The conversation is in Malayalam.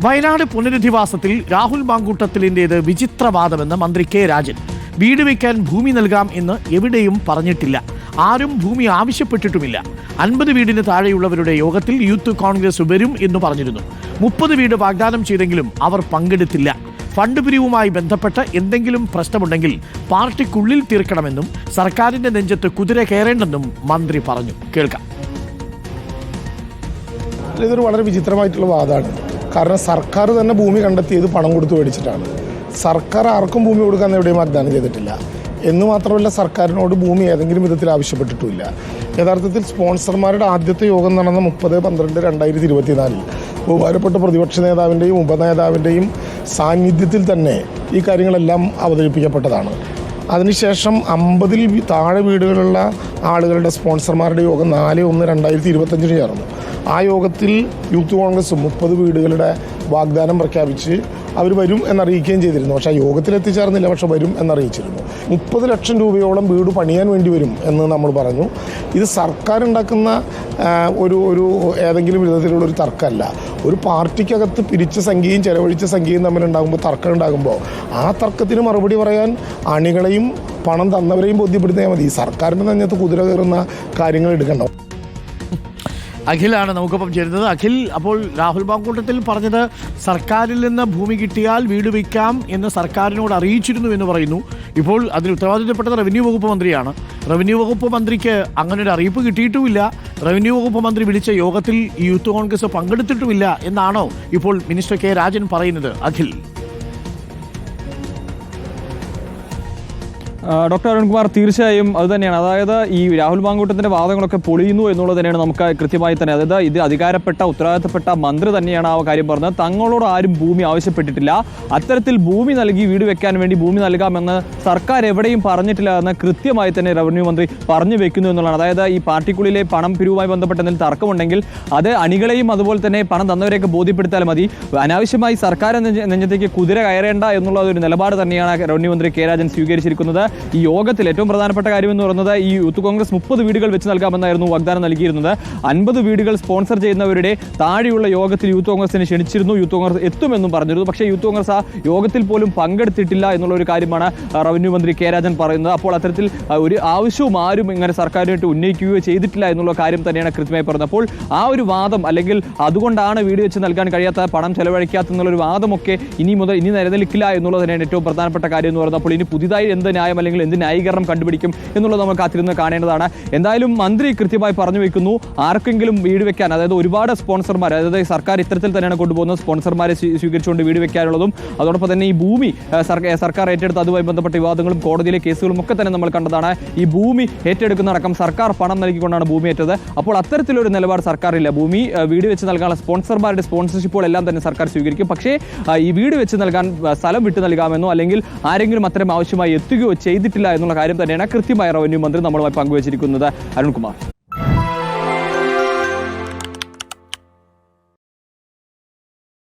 വയനാട് പുനരധിവാസത്തിൽ രാഹുൽ മാങ്കൂട്ടത്തിലിന്റേത് വിചിത്രവാദമെന്ന് മന്ത്രി കെ രാജൻ. വീട് വയ്ക്കാൻ ഭൂമി നൽകാം എന്ന് എവിടെയും പറഞ്ഞിട്ടില്ല. ആരും ഭൂമി ആവശ്യപ്പെട്ടിട്ടുമില്ല. അൻപത് വീടിന് താഴെയുള്ളവരുടെ യോഗത്തിൽ യൂത്ത് കോൺഗ്രസ് വരും എന്ന് പറഞ്ഞിരുന്നു. മുപ്പത് വീട് വാഗ്ദാനം ചെയ്തെങ്കിലും അവർ പങ്കെടുത്തില്ല. ഫണ്ട് പിരിവുമായി ബന്ധപ്പെട്ട് എന്തെങ്കിലും പ്രശ്നമുണ്ടെങ്കിൽ പാർട്ടിക്കുള്ളിൽ തീർക്കണമെന്നും സർക്കാരിന്റെ നെഞ്ചത്ത് കുതിര കയറേണ്ടെന്നും മന്ത്രി പറഞ്ഞു. കേൾക്കാം. ഇതൊരു വളരെ വിചിത്രമായിട്ടുള്ള വാദമാണ്. കാരണം സർക്കാർ തന്നെ ഭൂമി കണ്ടെത്തിയത് പണം കൊടുത്ത് മേടിച്ചിട്ടാണ്. സർക്കാർ ആർക്കും ഭൂമി കൊടുക്കാൻ എവിടെയും വാഗ്ദാനം ചെയ്തിട്ടില്ല. എന്ന് മാത്രമല്ല സർക്കാരിനോട് ഭൂമി ഏതെങ്കിലും വിധത്തിൽ ആവശ്യപ്പെട്ടിട്ടുമില്ല. യഥാർത്ഥത്തിൽ സ്പോൺസർമാരുടെ ആദ്യത്തെ യോഗം നടന്ന മുപ്പത് പന്ത്രണ്ട് രണ്ടായിരത്തി ഇരുപത്തിനാലിൽ. ബഹുമാനപ്പെട്ട പ്രതിപക്ഷ നേതാവിന്റെയും ഉപനേതാവിന്റെയും സാന്നിധ്യത്തിൽ തന്നെ ഈ കാര്യങ്ങളെല്ലാം അവതരിപ്പിക്കപ്പെട്ടതാണ്. അതിനുശേഷം അമ്പതിൽ താഴെ വീടുകളുള്ള ആളുകളുടെ സ്പോൺസർമാരുടെ യോഗം നാല് ഒന്ന് രണ്ടായിരത്തി ഇരുപത്തഞ്ചിന് ചേർന്നു. ആ യോഗത്തിൽ യൂത്ത് കോൺഗ്രസ് മുപ്പത് വീടുകളുടെ വാഗ്ദാനം പ്രഖ്യാപിച്ച് അവർ വരും എന്നറിയിക്കുകയും ചെയ്തിരുന്നു. പക്ഷേ യോഗത്തിൽ എത്തിച്ചേർന്നില്ല പക്ഷെ വരും എന്നറിയിച്ചിരുന്നു. മുപ്പത് ലക്ഷം രൂപയോളം വീട് പണിയാൻ വേണ്ടി വരും എന്ന് നമ്മൾ പറഞ്ഞു. ഇത് സർക്കാർ ഉണ്ടാക്കുന്ന ഒരു ഒരു ഏതെങ്കിലും വിധത്തിലുള്ള ഒരു തർക്കമല്ല. ഒരു പാർട്ടിക്കകത്ത് പിരിച്ച സംഖ്യയും ചെലവഴിച്ച സംഖ്യയും തമ്മിലുണ്ടാകുമ്പോൾ തർക്കം ഉണ്ടാകുമ്പോൾ ആ തർക്കത്തിന് മറുപടി പറയാൻ അണികളെയും പണം തന്നവരെയും ബോധ്യപ്പെടുത്തിയാൽ മതി. സർക്കാരിന്റെ നെഞ്ഞത്ത് കുതിര കയറുന്ന കാര്യങ്ങൾ എടുക്കണ്ട. അഖിലാണ് നമുക്കൊപ്പം ചേരുന്നത്. അഖിൽ അപ്പോൾ രാഹുൽ ബാങ്കൂട്ടത്തിൽ പറഞ്ഞത് സർക്കാരിൽ നിന്ന് ഭൂമി കിട്ടിയാൽ വീട് വയ്ക്കാം എന്ന് സർക്കാരിനോട് അറിയിച്ചിരുന്നു എന്ന് പറയുന്നു. ഇപ്പോൾ അതിന് ഉത്തരവാദിത്തപ്പെട്ടത് റവന്യൂ വകുപ്പ് മന്ത്രിയാണ്. റവന്യൂ വകുപ്പ് മന്ത്രിക്ക് അങ്ങനെ ഒരു അറിയിപ്പ് കിട്ടിയിട്ടുമില്ല. റവന്യൂ വകുപ്പ് മന്ത്രി വിളിച്ച യോഗത്തിൽ യൂത്ത് കോൺഗ്രസ് പങ്കെടുത്തിട്ടുമില്ല എന്നാണോ ഇപ്പോൾ മിനിസ്റ്റർ കെ രാജൻ പറയുന്നത് അഖിൽ? ഡോക്ടർ അരുൺകുമാർ തീർച്ചയായും അത് തന്നെയാണ്. അതായത് ഈ രാഹുൽ മാങ്കൂട്ടത്തിന്റെ വാദങ്ങളൊക്കെ പൊളിയുന്നു എന്നുള്ളത് തന്നെയാണ് നമുക്ക് കൃത്യമായി തന്നെ. അതായത് ഇത് അധികാരപ്പെട്ട ഉത്തരവാദിത്തപ്പെട്ട മന്ത്രി തന്നെയാണ് ആ കാര്യം പറഞ്ഞത്. തങ്ങളോട് ആരും ഭൂമി ആവശ്യപ്പെട്ടിട്ടില്ല. അത്തരത്തിൽ ഭൂമി നൽകി വീട് വെക്കാൻ വേണ്ടി ഭൂമി നൽകാമെന്ന് സർക്കാർ എവിടെയും പറഞ്ഞിട്ടില്ല എന്ന് കൃത്യമായി തന്നെ റവന്യൂ മന്ത്രി പറഞ്ഞു വെക്കുന്നു എന്നുള്ളതാണ്. അതായത് ഈ പാർട്ടിക്കുള്ളിലെ പണം പിരിവുമായി ബന്ധപ്പെട്ട എന്തെങ്കിലും തർക്കമുണ്ടെങ്കിൽ അത് അണികളെയും അതുപോലെ തന്നെ പണം തന്നവരെയൊക്കെ ബോധ്യപ്പെടുത്താൽ മതി. അനാവശ്യമായി സർക്കാർ നെഞ്ച- നെഞ്ചത്തേക്ക് കുതിര കയറേണ്ട എന്നുള്ള ഒരു നിലപാട് തന്നെയാണ് റവന്യൂ മന്ത്രി കെ രാജൻ സ്വീകരിച്ചിരിക്കുന്നത്. ഈ യോഗത്തിൽ ഏറ്റവും പ്രധാനപ്പെട്ട കാര്യം എന്ന് പറയുന്നത് ഈ യൂത്ത് കോൺഗ്രസ് മുപ്പത് വീടുകൾ വെച്ച് നൽകാമെന്നായിരുന്നു വാഗ്ദാനം നൽകിയിരുന്നത്. അൻപത് വീടുകൾ സ്പോൺസർ ചെയ്യുന്നവരുടെ താഴെയുള്ള യോഗത്തിൽ യൂത്ത് കോൺഗ്രസിനെ ക്ഷണിച്ചിരുന്നു. യൂത്ത് കോൺഗ്രസ് എത്തുമെന്നും പറഞ്ഞിരുന്നു. പക്ഷേ യൂത്ത് കോൺഗ്രസ് ആ യോഗത്തിൽ പോലും പങ്കെടുത്തിട്ടില്ല എന്നുള്ള ഒരു കാര്യമാണ് റവന്യൂ മന്ത്രി കെ രാജൻ പറയുന്നത്. അപ്പോൾ അത്തരത്തിൽ ഒരു ആവശ്യവും ആരും ഇങ്ങനെ സർക്കാരിനായിട്ട് ഉന്നയിക്കുകയോ ചെയ്തിട്ടില്ല എന്നുള്ള കാര്യം തന്നെയാണ് കൃത്യമായി പറഞ്ഞത്. അപ്പോൾ ആ ഒരു വാദം അല്ലെങ്കിൽ അതുകൊണ്ടാണ് വീട് വെച്ച് നൽകാൻ കഴിയാത്ത പണം ചെലവഴിക്കാത്ത എന്നുള്ള ഒരു വാദമൊക്കെ ഇനി മുതൽ ഇനി നിലനിൽക്കില്ല എന്നുള്ളത് തന്നെയാണ് ഏറ്റവും പ്രധാനപ്പെട്ട കാര്യം എന്ന് പറയുന്നത്. അപ്പോൾ ഇനി പുതിയതായി എന്ത് ന്യായം അല്ലെങ്കിൽ എന്ത് ന്യായീകരണം കണ്ടുപിടിക്കും എന്നുള്ളത് നമ്മൾ കാത്തിരുന്ന് കാണേണ്ടതാണ്. എന്തായാലും മന്ത്രി കൃത്യമായി പറഞ്ഞു വെക്കുന്നു. ആർക്കെങ്കിലും വീട് വെക്കാൻ അതായത് ഒരുപാട് സ്പോൺസർമാർ അതായത് സർക്കാർ ഇത്തരത്തിൽ തന്നെയാണ് കൊണ്ടുപോകുന്നത്. സ്പോൺസർമാരെ സ്വീ- സ്വീകരിച്ചുകൊണ്ട് വീട് വെക്കാനുള്ളതും അതോടൊപ്പം തന്നെ ഈ ഭൂമി സർക്കാർ ഏറ്റെടുത്ത് അതുമായി ബന്ധപ്പെട്ട വിവാദങ്ങളും കോടതിയിലെ കേസുകളും ഒക്കെ തന്നെ നമ്മൾ കണ്ടതാണ്. ഈ ഭൂമി ഏറ്റെടുക്കുന്ന അടക്കം സർക്കാർ പണം നൽകിക്കൊണ്ടാണ് ഭൂമി ഏറ്റത്. അപ്പോൾ അത്തരത്തിലൊരു നിലപാട് സർക്കാരില്ല. ഭൂമി വീട് വെച്ച് നൽകാനുള്ള സ്പോൺസർമാരുടെ സ്പോൺസർഷിപ്പുകൾ എല്ലാം തന്നെ സർക്കാർ സ്വീകരിക്കും. പക്ഷേ ഈ വീട് വെച്ച് നൽകാൻ സ്ഥലം വിട്ടു നൽകാമെന്നോ അല്ലെങ്കിൽ ആരെങ്കിലും അത്തരം ആവശ്യമായി എത്തുകയോ ചെയ്തിട്ടില്ല എന്നുള്ള കാര്യം തന്നെയാണ് കൃത്യമായ റവന്യൂ മന്ത്രി നമ്മളുമായി പങ്കുവച്ചിരിക്കുന്നത് അരുൺകുമാർ.